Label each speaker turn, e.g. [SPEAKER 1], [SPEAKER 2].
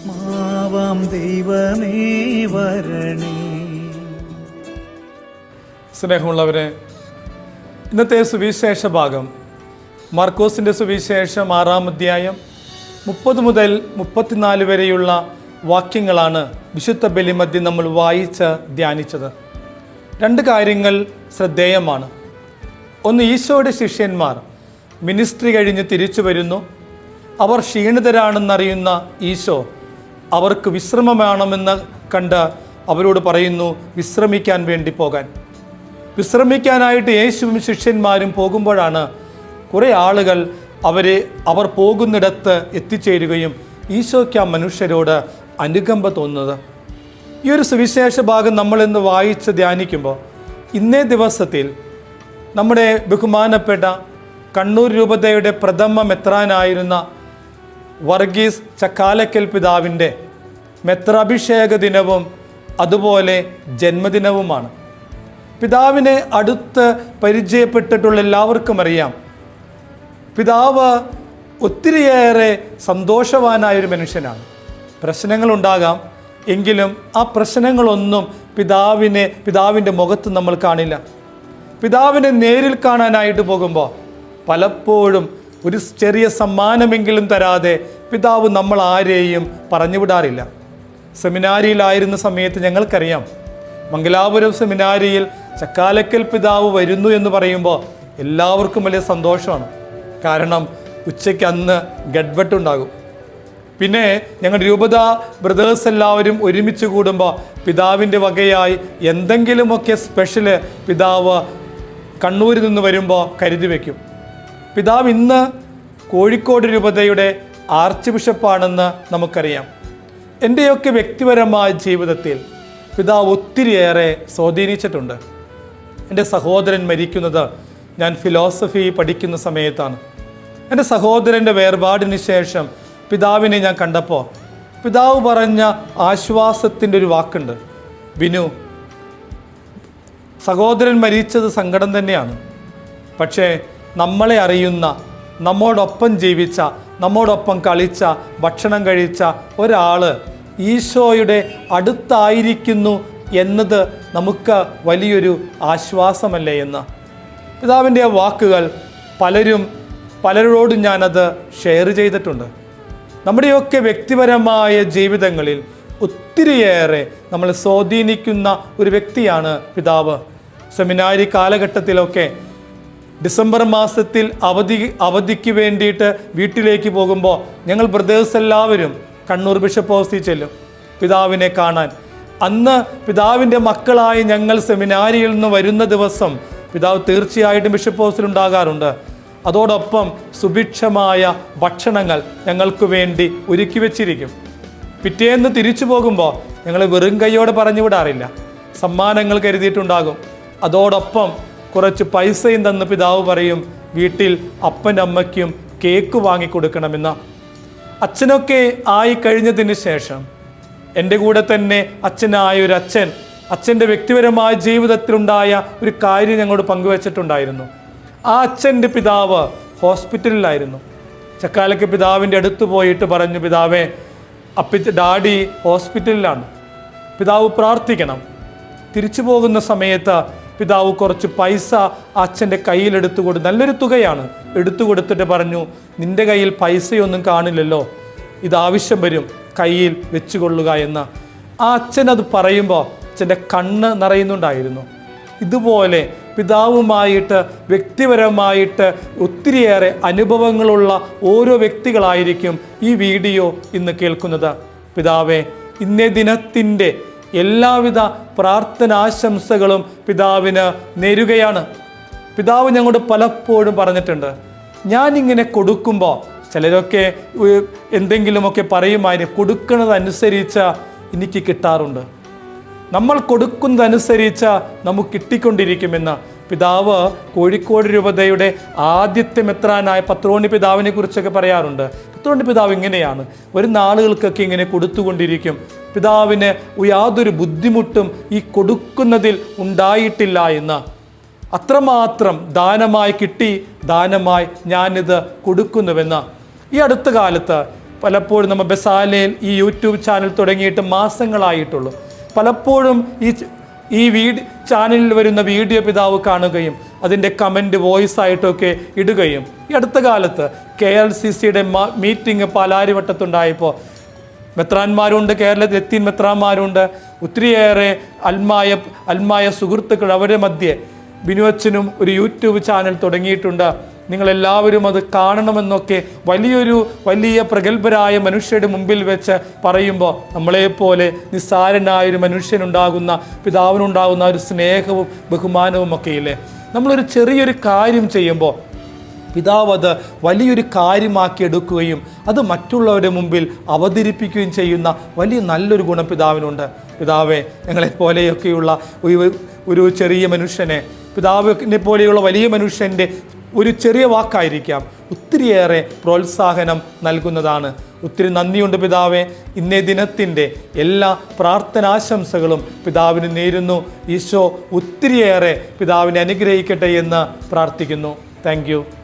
[SPEAKER 1] ആത്മാവാം ദൈവമേ വരണേ.
[SPEAKER 2] സ്നേഹമുള്ളവരെ ഇന്നത്തെ സുവിശേഷ ഭാഗം മാർക്കോസിന്റെ സുവിശേഷം ആറാം അധ്യായം മുപ്പത് മുതൽ മുപ്പത്തിനാല് വരെയുള്ള വാക്യങ്ങളാണ് വിശുദ്ധ ബലിമധ്യം നമ്മൾ വായിച്ച് ധ്യാനിച്ചത്. രണ്ട് കാര്യങ്ങൾ ശ്രദ്ധേയമാണ്. ഒന്ന് ഈശോയുടെ ശിഷ്യന്മാർ മിനിസ്ട്രി കഴിഞ്ഞ് തിരിച്ചു വരുന്നു. അവർ ക്ഷീണിതരാണെന്നറിയുന്ന ഈശോ അവർക്ക് വിശ്രമം വേണമെന്ന് കണ്ട് അവരോട് പറയുന്നു വിശ്രമിക്കാൻ വേണ്ടി പോകാൻ. വിശ്രമിക്കാനായിട്ട് യേശുവും ശിഷ്യന്മാരും പോകുമ്പോഴാണ് കുറേ ആളുകൾ അവരെ അവർ പോകുന്നിടത്ത് എത്തിച്ചേരുകയും ഈശോയ്ക്ക് ആ മനുഷ്യരോട് അനുകമ്പ തോന്നുന്നത്. ഈ ഒരു സുവിശേഷ ഭാഗം നമ്മളിന്ന് വായിച്ച് ധ്യാനിക്കുമ്പോൾ ഇന്നേ ദിവസത്തിൽ നമ്മുടെ ബഹുമാനപ്പെട്ട കണ്ണൂർ രൂപതയുടെ പ്രഥമ മെത്രാനായിരുന്ന വർഗീസ് ചക്കാലക്കൽ പിതാവിന്റെ മെത്രാഭിഷേക ദിനവും അതുപോലെ ജന്മദിനവുമാണ്. പിതാവിനെ അടുത്ത് പരിചയപ്പെട്ടിട്ടുള്ള എല്ലാവർക്കും അറിയാം. പിതാവ് ഒത്തിരിയേറെ സന്തോഷവാനായൊരു മനുഷ്യനാണ്. പ്രശ്നങ്ങളുണ്ടാകാം എങ്കിലും ആ പ്രശ്നങ്ങളൊന്നും പിതാവിനെ പിതാവിന്റെ മുഖത്ത് നമ്മൾ കാണില്ല. പിതാവിനെ നേരിൽ കാണാനായിട്ട് പോകുമ്പോൾ പലപ്പോഴും ഒരു ചെറിയ സമ്മാനമെങ്കിലും തരാതെ പിതാവ് നമ്മൾ ആരെയും പറഞ്ഞു വിടാറില്ല സെമിനാരിയിലായിരുന്ന സമയത്ത് ഞങ്ങൾക്കറിയാം മംഗലാപുരം സെമിനാരിയിൽ ചക്കാലക്കൽ പിതാവ് വരുന്നു എന്ന് പറയുമ്പോൾ എല്ലാവർക്കും വലിയ സന്തോഷമാണ്. കാരണം ഉച്ചയ്ക്ക് അന്ന് ഗഡ്വട്ടുണ്ടാകും പിന്നെ ഞങ്ങൾ രൂപത ബ്രദേഴ്സ് എല്ലാവരും ഒരുമിച്ച് കൂടുമ്പോൾ പിതാവിന്റെ വകയായി എന്തെങ്കിലുമൊക്കെ സ്പെഷ്യൽ പിതാവ് കണ്ണൂരിൽ നിന്ന് വരുമ്പോൾ കരുതി വയ്ക്കും. പിതാവ് ഇന്ന് കോഴിക്കോട് രൂപതയുടെ ആർച്ച് ബിഷപ്പാണെന്ന് നമുക്കറിയാം. എന്റെയൊക്കെ വ്യക്തിപരമായ ജീവിതത്തിൽ പിതാവ് ഒത്തിരിയേറെ സ്വാധീനിച്ചിട്ടുണ്ട്. എന്റെ സഹോദരൻ മരിക്കുന്നത് ഞാൻ ഫിലോസഫി പഠിക്കുന്ന സമയത്താണ്. എന്റെ സഹോദരന്റെ വേർപാടിന് ശേഷം പിതാവിനെ ഞാൻ കണ്ടപ്പോൾ പിതാവ് പറഞ്ഞ ആശ്വാസത്തിന്റെ ഒരു വാക്കുണ്ട്. ബിനു സഹോദരൻ മരിച്ചത് സങ്കടം തന്നെയാണ്. പക്ഷേ നമ്മളെ അറിയുന്ന നമ്മോടൊപ്പം ജീവിച്ച നമ്മോടൊപ്പം കളിച്ച ഭക്ഷണം കഴിച്ച ഒരാൾ ഈശോയുടെ അടുത്തായിരിക്കുന്നു എന്നത് നമുക്ക് വലിയൊരു ആശ്വാസമല്ലേ എന്ന്. പിതാവിന്റെ വാക്കുകൾ പലരും പലരോടും ഞാനത് ഷെയർ ചെയ്തിട്ടുണ്ട്. നമ്മുടെയൊക്കെ വ്യക്തിപരമായ ജീവിതങ്ങളിൽ ഒത്തിരിയേറെ നമ്മൾ സ്വാധീനിക്കുന്ന ഒരു വ്യക്തിയാണ് പിതാവ്. സെമിനാരി കാലഘട്ടത്തിലൊക്കെ ഡിസംബർ മാസത്തിൽ അവധി അവധിക്ക് വേണ്ടിയിട്ട് വീട്ടിലേക്ക് പോകുമ്പോൾ ഞങ്ങൾ ബ്രദേഴ്സ് എല്ലാവരും കണ്ണൂർ ബിഷപ്പ് ഹൗസിൽ ചെല്ലും പിതാവിനെ കാണാൻ. അന്ന് പിതാവിന്റെ മക്കളായ ഞങ്ങൾ സെമിനാരിയിൽ നിന്ന് വരുന്ന ദിവസം പിതാവ് തീർച്ചയായിട്ടും ബിഷപ്പ് ഹൗസിൽ ഉണ്ടാകാറുണ്ട്. അതോടൊപ്പം സുഭിക്ഷമായ ഭക്ഷണങ്ങൾ ഞങ്ങൾക്ക് വേണ്ടി ഒരുക്കി വെച്ചിരിക്കും. പിറ്റേന്ന് തിരിച്ചു പോകുമ്പോൾ ഞങ്ങൾ വെറും കൈയോടെ പറഞ്ഞു വിടാറില്ല. സമ്മാനങ്ങൾ കരുതിയിട്ടുണ്ടാകും. അതോടൊപ്പം കുറച്ച് പൈസയും തന്ന് പിതാവ് പറയും വീട്ടിൽ അപ്പന്റെ അമ്മയ്ക്കും കേക്ക് വാങ്ങിക്കൊടുക്കണമെന്ന്. അച്ഛനൊക്കെ ആയി കഴിഞ്ഞതിന് ശേഷം എന്റെ കൂടെ തന്നെ അച്ഛനായ ഒരു അച്ഛൻ അച്ഛന്റെ വ്യക്തിപരമായ ജീവിതത്തിലുണ്ടായ ഒരു കാര്യം ഞങ്ങളോട് പങ്കുവച്ചിട്ടുണ്ടായിരുന്നു. ആ അച്ഛന്റെ പിതാവ് ഹോസ്പിറ്റലിലായിരുന്നു. ചക്കാലയ്ക്ക് പിതാവിന്റെ അടുത്ത് പോയിട്ട് പറഞ്ഞു പിതാവേ അപ്പി ഡാഡി ഹോസ്പിറ്റലിലാണ്. പിതാവ് പ്രാർത്ഥിക്കണം. തിരിച്ചു പോകുന്ന സമയത്ത് പിതാവ് കുറച്ച് പൈസ അച്ഛന്റെ കയ്യിൽ എടുത്തു കൊടുത്തു നല്ലൊരു തുകയാണ്. എടുത്തു കൊടുത്തിട്ട് പറഞ്ഞു നിന്റെ കയ്യിൽ പൈസയൊന്നും കാണില്ലല്ലോ. ഇത് ആവശ്യം വരും. കയ്യിൽ വെച്ചുകൊള്ളുക എന്ന്. ആ അച്ഛൻ അത് പറയുമ്പോൾ അച്ഛന്റെ കണ്ണ് നിറയുന്നുണ്ടായിരുന്നു. ഇതുപോലെ പിതാവുമായിട്ട് വ്യക്തിപരമായിട്ട് ഒത്തിരിയേറെ അനുഭവങ്ങളുള്ള ഓരോ വ്യക്തികളായിരിക്കും ഈ വീഡിയോ ഇന്ന് കേൾക്കുന്നത്. പിതാവെ ഇന്നേ ദിനത്തിന്റെ എല്ലാവിധ പ്രാർത്ഥനാശംസകളും പിതാവിന് നേരുകയാണ്. പിതാവ് ഞങ്ങളോട് പലപ്പോഴും പറഞ്ഞിട്ടുണ്ട് ഞാനിങ്ങനെ കൊടുക്കുമ്പോൾ ചിലരൊക്കെ എന്തെങ്കിലുമൊക്കെ പറയുമായിരുന്നു കൊടുക്കുന്നതനുസരിച്ച് എനിക്ക് കിട്ടാറുണ്ട്. നമ്മൾ കൊടുക്കുന്നതനുസരിച്ച് നമുക്ക് കിട്ടിക്കൊണ്ടിരിക്കുമെന്ന്. പിതാവ് കോഴിക്കോട് രൂപതയുടെ ആദ്യത്തെ മെത്രാനായ പത്രോണി പിതാവിനെ കുറിച്ചൊക്കെ പറയാറുണ്ട്. പത്രോണി പിതാവ് ഇങ്ങനെയാണ് ഒരു നാളുകൾക്കൊക്കെ ഇങ്ങനെ കൊടുത്തുകൊണ്ടിരിക്കും. പിതാവിന് യാതൊരു ബുദ്ധിമുട്ടും ഈ കൊടുക്കുന്നതിൽ ഉണ്ടായിട്ടില്ല എന്ന്. അത്രമാത്രം ദാനമായി കിട്ടി ദാനമായി ഞാനിത് കൊടുക്കുന്നുവെന്ന്. ഈ അടുത്ത കാലത്ത് പലപ്പോഴും നമ്മൾ ബസാലയിൽ ഈ യൂട്യൂബ് ചാനൽ തുടങ്ങിയിട്ട് മാസങ്ങളായിട്ടുള്ളൂ. പലപ്പോഴും ഈ ഈ വീഡ് ചാനലിൽ വരുന്ന വീഡിയോ പിതാവ് കാണുകയും അതിന്റെ കമന്റ് വോയിസ് ആയിട്ടൊക്കെ ഇടുകയും. ഈ അടുത്ത കാലത്ത് കെ എൽ സി സിയുടെ മീറ്റിംഗ് പാലാരിവട്ടത്തുണ്ടായപ്പോൾ മെത്രാന്മാരുണ്ട് കേരളത്തിൽ എത്തിൻ മെത്രാന്മാരുണ്ട്. ഒത്തിരിയേറെ അൽമായ അൽമായ സുഹൃത്തുക്കൾ അവരുടെ മധ്യേ ബിനുവച്ചനും ഒരു യൂട്യൂബ് ചാനൽ തുടങ്ങിയിട്ടുണ്ട്. നിങ്ങളെല്ലാവരും അത് കാണണമെന്നൊക്കെ വലിയൊരു വലിയ പ്രഗത്ഭരായ മനുഷ്യരുടെ മുമ്പിൽ വെച്ച് പറയുമ്പോൾ നമ്മളെപ്പോലെ നിസ്സാരനായ ഒരു മനുഷ്യനുണ്ടാകുന്ന പിതാവിനുണ്ടാകുന്ന ഒരു സ്നേഹവും ബഹുമാനവും ഒക്കെ ഇല്ലേ നമ്മളൊരു ചെറിയൊരു കാര്യം ചെയ്യുമ്പോൾ പിതാവ് അത് വലിയൊരു കാര്യമാക്കി എടുക്കുകയും അത് മറ്റുള്ളവരുടെ മുമ്പിൽ അവതരിപ്പിക്കുകയും ചെയ്യുന്ന വലിയ നല്ലൊരു ഗുണം പിതാവിനുണ്ട്. പിതാവെ ഞങ്ങളെപ്പോലെയൊക്കെയുള്ള ഒരു ചെറിയ മനുഷ്യനെ പിതാവിനെ പോലെയുള്ള വലിയ മനുഷ്യന്റെ ഒരു ചെറിയ വാക്കായിരിക്കാം. ഒത്തിരിയേറെ പ്രോത്സാഹനം നൽകുന്നതാണ്. ഒത്തിരി നന്ദിയുണ്ട് പിതാവെ. ഇന്നേ ദിനത്തിന്റെ എല്ലാ പ്രാർത്ഥനാശംസകളും പിതാവിന് നേരുന്നു. ഈശോ ഒത്തിരിയേറെ പിതാവിനെ അനുഗ്രഹിക്കട്ടെ എന്ന് പ്രാർത്ഥിക്കുന്നു. താങ്ക്